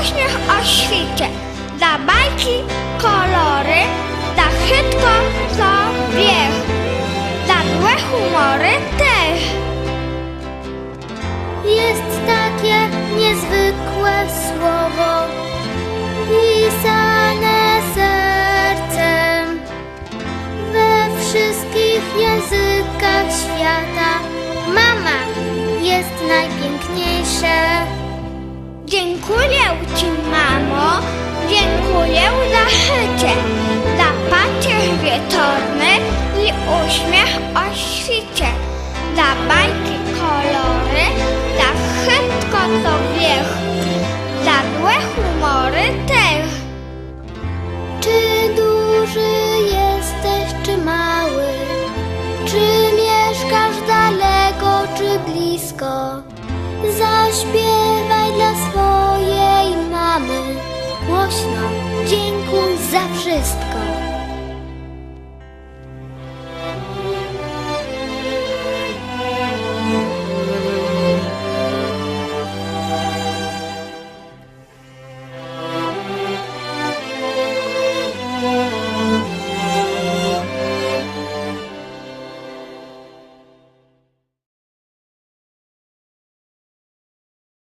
uśmiech o świcie. Dla bajki kolory, dla chytko co wiech, dla złe humory też. Jest takie niezwykłe słowo pisane sercem we wszystkich językach świata. Mama jest najpiękniejsze. Dziękuję Ci, mamo, dziękuję za życie, za pacierz wieczorny i uśmiech o świcie, za bajki kolory, za wszystko co wiesz, za złe humory też. Czy duży jesteś, czy mały? Czy mieszkasz daleko, czy blisko? Zaśpiewaj жестко.